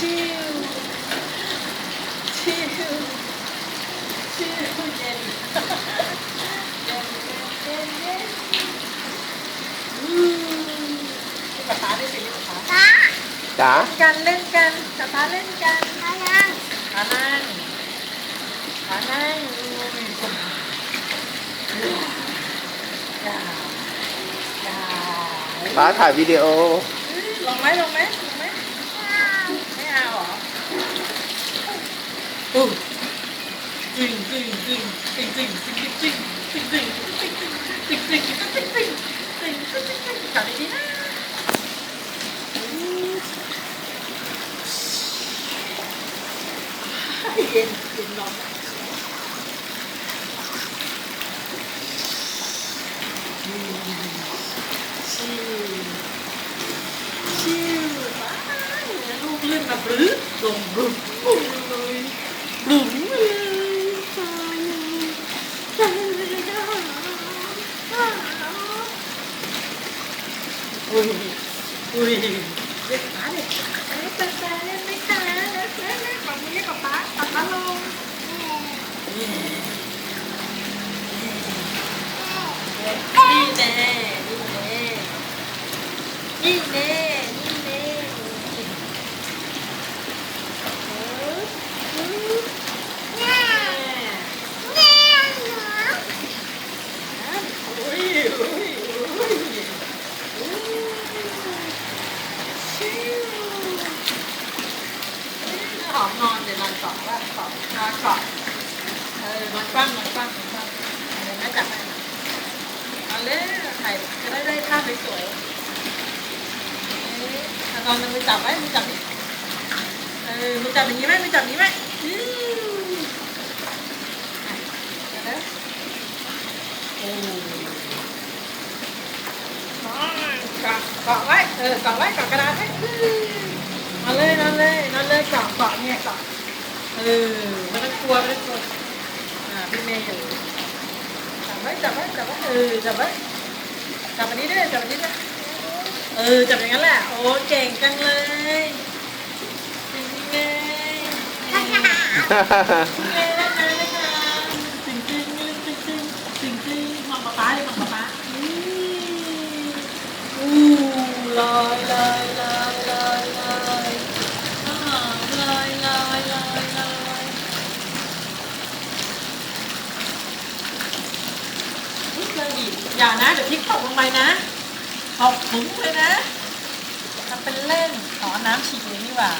ชิวชิวชิวเย็นเย็นเย็นเย็นอืมกับป้าด้สิกับป้าตาจ๋ากันเล่นกันกับป้าเล่นกันตายังขานั่งขานั่งอุ้ยอย่าอย่าป้าถ่ายวิดีโอลงไหมลงไหมลงไหม เย็นเย็นร้อนชิวชิวว้าวลูกเลื่อนมาบลื้อลงบลื้อเลย อุ้ยอุ้ยเด็กป้าเด็กป้าเด็กป้าเล่นไม่ขาเล่นเล่นเล่นแบบนี้กับป้าป้าลงนี่แน่นี่แน่นี่แน่เออเออ แม่แม่หนู อุ้ยอุ้ยอุ้ยอุ้ยชิวห อมนอนเดี๋ยวนอนเกาะว่าเกาะนอนเกาะเออนอนกว้างนอนกว้างนอนกว้างเดี๋ยวแม่จับให้เอาเลยถ่ายจะได้ได้ภาพสวยเออนอนมือจับไว้มือจับนี่เออมือจับอย่างนี้ไหมมือจับนี้ไหมอือะเดี๋ยวนะโอ้เกาะเกาะไว้ เออเกาะไว้เกาะกระดาษไว้นอนเลยนอน เลยนอนเลยเกาะเกาะเนี่ยเกาะเออไม่ต้องกลัวไม่ต้องกลัวอ่าพี่เมย์อยู่จับไว้จับไว้จับไว้เออจับไว้จับอันนี้ด้วยจับอันนี้ด้วยเออจับอย่างนั้นแหละโอ้เก่งจังเลยจริงๆเลยจริงๆเลยนะคะนะคะจริงจริงจริงจริงจริงจริงมองป๊าป๊าเลยมองป๊าป๊าอืมอู้ลอย นี่เคยบีบอย่านะ เดี๋ยวพริกตกลงไปนะตกถุงเลยนะทำเป็นเล่นขอน้ำฉีดเลยนี่หว่า